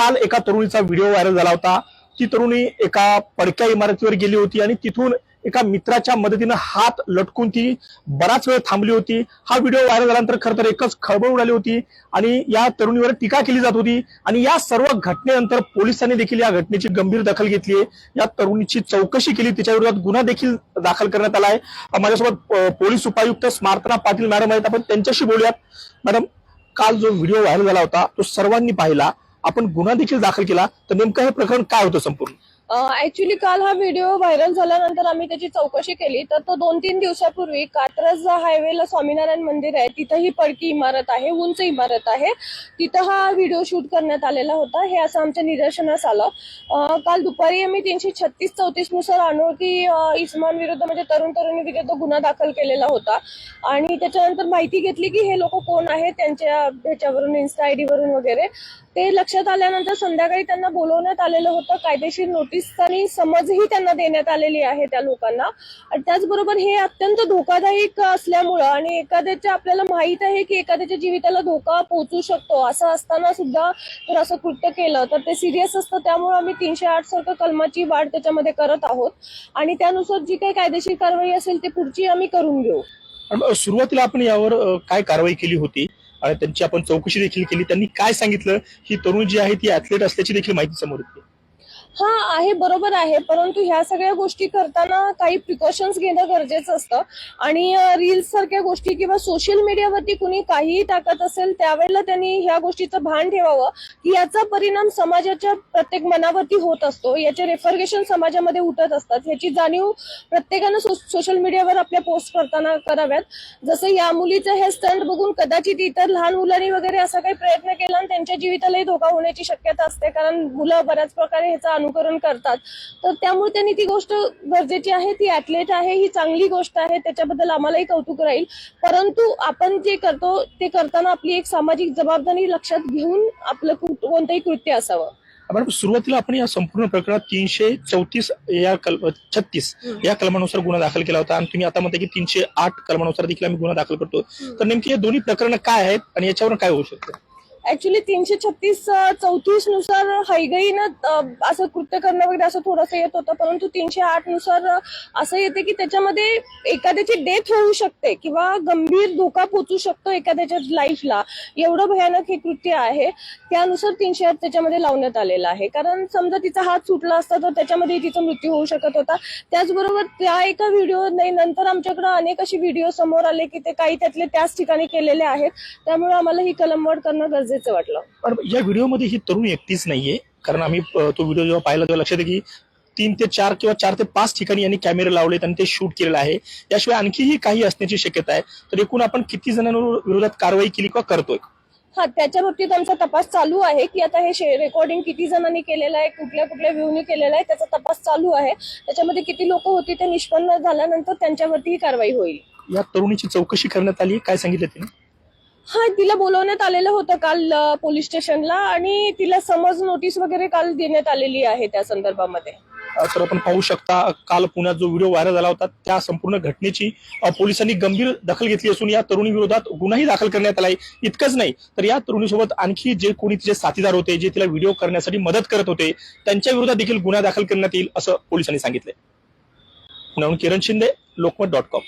काल एका तरुणीचा व्हिडिओ व्हायरल झाला होता. ती तरुणी एका पडक्या इमारतीवर गेली होती आणि तिथून एका मित्राच्या मदतीनं हात लटकून ती बराच वेळ थांबली होती. हा व्हिडिओ व्हायरल झाल्यानंतर खरं तर एकच खळबळ उडाली होती आणि या तरुणीवर टीका केली जात होती आणि या सर्व घटनेनंतर पोलिसांनी देखील या घटनेची गंभीर दखल घेतली आहे. या तरुणीची चौकशी केली. तिच्या विरोधात गुन्हा देखील दाखल करण्यात आला आहे. माझ्यासोबत पोलीस उपायुक्त स्मार्तना पाटील मॅडम आहेत. आपण त्यांच्याशी बोलूयात. मॅडम काल जो व्हिडिओ व्हायरल झाला होता तो सर्वांनी पाहिला. आपण गुन्हा देखील दाखल केला तर नेमकं हे प्रकरण काय होतं संपूर्ण? ऍक्च्युली काल हा व्हिडिओ व्हायरल झाल्यानंतर आम्ही त्याची चौकशी केली तर तो दोन तीन दिवसापूर्वी कात्रज हायवेला स्वामीनारायण मंदिर आहे तिथं ही पडकी इमारत आहे उंच इमारत आहे. तिथं हा व्हिडिओ शूट करण्यात आलेला होता हे असं आमच्या निदर्शनास आलं. काल दुपारी आम्ही तीनशे छत्तीस चौतीसनुसार अनोळखी इस्मान विरुद्ध म्हणजे तरुण तरुणी विरुद्ध गुन्हा दाखल केलेला होता. आणि त्याच्यानंतर माहिती घेतली की हे लोक कोण आहेत त्यांच्या ह्याच्यावरून इन्स्टा आयडी वरून वगैरे. ते लक्षात आल्यानंतर संध्याकाळी त्यांना बोलवण्यात आलेलं होतं. कायदेशीर नोटीस आणि समजही त्यांना देण्यात आलेली आहे त्या लोकांना. आणि त्याचबरोबर हे अत्यंत धोकादायक असल्यामुळं आणि एखाद्याच्या आपल्याला माहीत आहे की एखाद्याच्या जीविताला धोका पोहोचू शकतो असं असताना सुद्धा जर असं कृत्य केलं तर ते सिरियस असतं. त्यामुळे आम्ही तीनशे आठ सारखं कलमाची वाढ त्याच्यामध्ये करत आहोत. आणि त्यानुसार जी काही कायदेशीर कारवाई असेल ते पुढची आम्ही करून घेऊ. सुरुवातीला आपण यावर काय कारवाई केली होती? त्यांची आपण चौकशी देखील केली. त्यांनी काय सांगितलं? ही तरुण जी आहे ती ऍथलेट असल्याची देखील माहिती समोर येते. हा आहे बरोबर आहे. परंतु ह्या सगळ्या गोष्टी करताना काही प्रिकॉशन्स घेणं गरजेचं असतं. आणि रील्स सारख्या गोष्टी किंवा सोशल मीडियावरती कुणी काहीही टाकत असेल त्यावेळेला त्यांनी ह्या गोष्टीचं भान ठेवावं की याचा परिणाम समाजाच्या प्रत्येक मनावरती होत असतो. याचे रेफर्गेशन समाजामध्ये उठत असतात. ह्याची जाणीव प्रत्येकानं सोशल मीडियावर आपल्या पोस्ट करताना कराव्यात. जसं या मुलीचं हे स्टंट बघून कदाचित इतर लहान मुलांनी वगैरे असा काही प्रयत्न केला आणि त्यांच्या जीवितालाही धोका होण्याची शक्यता असते. कारण मुलं बऱ्याच प्रकारे ह्याचा अनुकरण करतात. तर त्यामुळे त्यांनी ती गोष्ट गरजेची आहे ती ऍथलेट आहे ही चांगली गोष्ट आहे त्याच्याबद्दल आम्हालाही कौतुक राहील. परंतु आपण जे करतो ते करताना आपली एक सामाजिक जबाबदारी लक्षात घेऊन आपलं कोणतंही कृत्य असावं. आपण सुरुवातीला आपण या संपूर्ण प्रकरणात तीनशे चौतीस या कल छत्तीस या कलमानुसार गुन्हा दाखल केला होता. आणि तुम्ही आता म्हणता की तीनशे आठ कलमानुसार देखील आम्ही गुन्हा दाखल करतो तर नेमकी हे दोन्ही प्रकरण काय आहेत आणि याच्यावर काय होऊ शकतं? ऍक्च्युली तीनशे छत्तीस चौतीसनुसार हैगईनं असं कृत्य करणं वगैरे असं थोडंसं येत होतं. परंतु तीनशे आठनुसार असं येते की त्याच्यामध्ये एखाद्याची डेथ होऊ शकते किंवा गंभीर धोका पोचू शकतो एखाद्याच्या लाईफला एवढं भयानक हे कृत्य आहे. त्यानुसार तीनशे आठ त्याच्यामध्ये लावण्यात आलेलं आहे. कारण समजा तिचा हात सुटला असता तर त्याच्यामध्ये तिचा मृत्यू होऊ शकत होता. त्याचबरोबर त्या एका व्हिडिओ नाही नंतर आमच्याकडे अनेक असे व्हिडिओ समोर आले की ते काही त्यातले त्याच ठिकाणी केलेले आहेत. त्यामुळे आम्हाला ही कलमवाढ करणं गरजेचं वाटलं. पण या व्हिडिओमध्ये ही तरुण एकटीच नाहीये. कारण आम्ही तो व्हिडिओ जेव्हा पाहिला तेव्हा लक्षात की तीन ते चार किंवा चार ते पाच ठिकाणी यांनी कॅमेरे लावलेत आणि ते शूट केलेलं आहे. याशिवाय आणखीही काही असण्याची शक्यता आहे. तर एकूण आपण किती जणांवर विरोधात कारवाई केली किंवा करतोय? हा त्याच्या बाबतीत आमचा तपास चालू आहे की आता हे रेकॉर्डिंग किती जणांनी केलेलं आहे कुठल्या कुठल्या व्ह्यूनी केलेलं आहे त्याचा तपास चालू आहे. त्याच्यामध्ये किती लोक होती ते निष्पन्न झाल्यानंतर त्यांच्यावरती ही कारवाई होईल. या तरुणीची चौकशी करण्यात आली काय सांगितलं तिने? हा तिला बोलवण्यात आलेलं होतं काल पोलीस स्टेशनला आणि तिला समज नोटीस वगैरे काल देण्यात आलेली आहे त्या संदर्भामध्ये. तर आपण पाहू शकता काल पुण्यात जो व्हिडिओ व्हायरल झाला होता त्या संपूर्ण घटनेची पोलिसांनी गंभीर दखल घेतली असून या तरुणी विरोधात गुन्हाही दाखल करण्यात आलाय इतकंच नाही तर या तरुणीसोबत आणखी जे कोणी तिचे साथीदार होते जे तिला व्हिडिओ करण्यासाठी मदत करत होते त्यांच्या विरोधात देखील गुन्हा दाखल करण्यात येईल असं पोलिसांनी सांगितलं पुण्याहून किरण शिंदे लोकमत डॉट कॉम.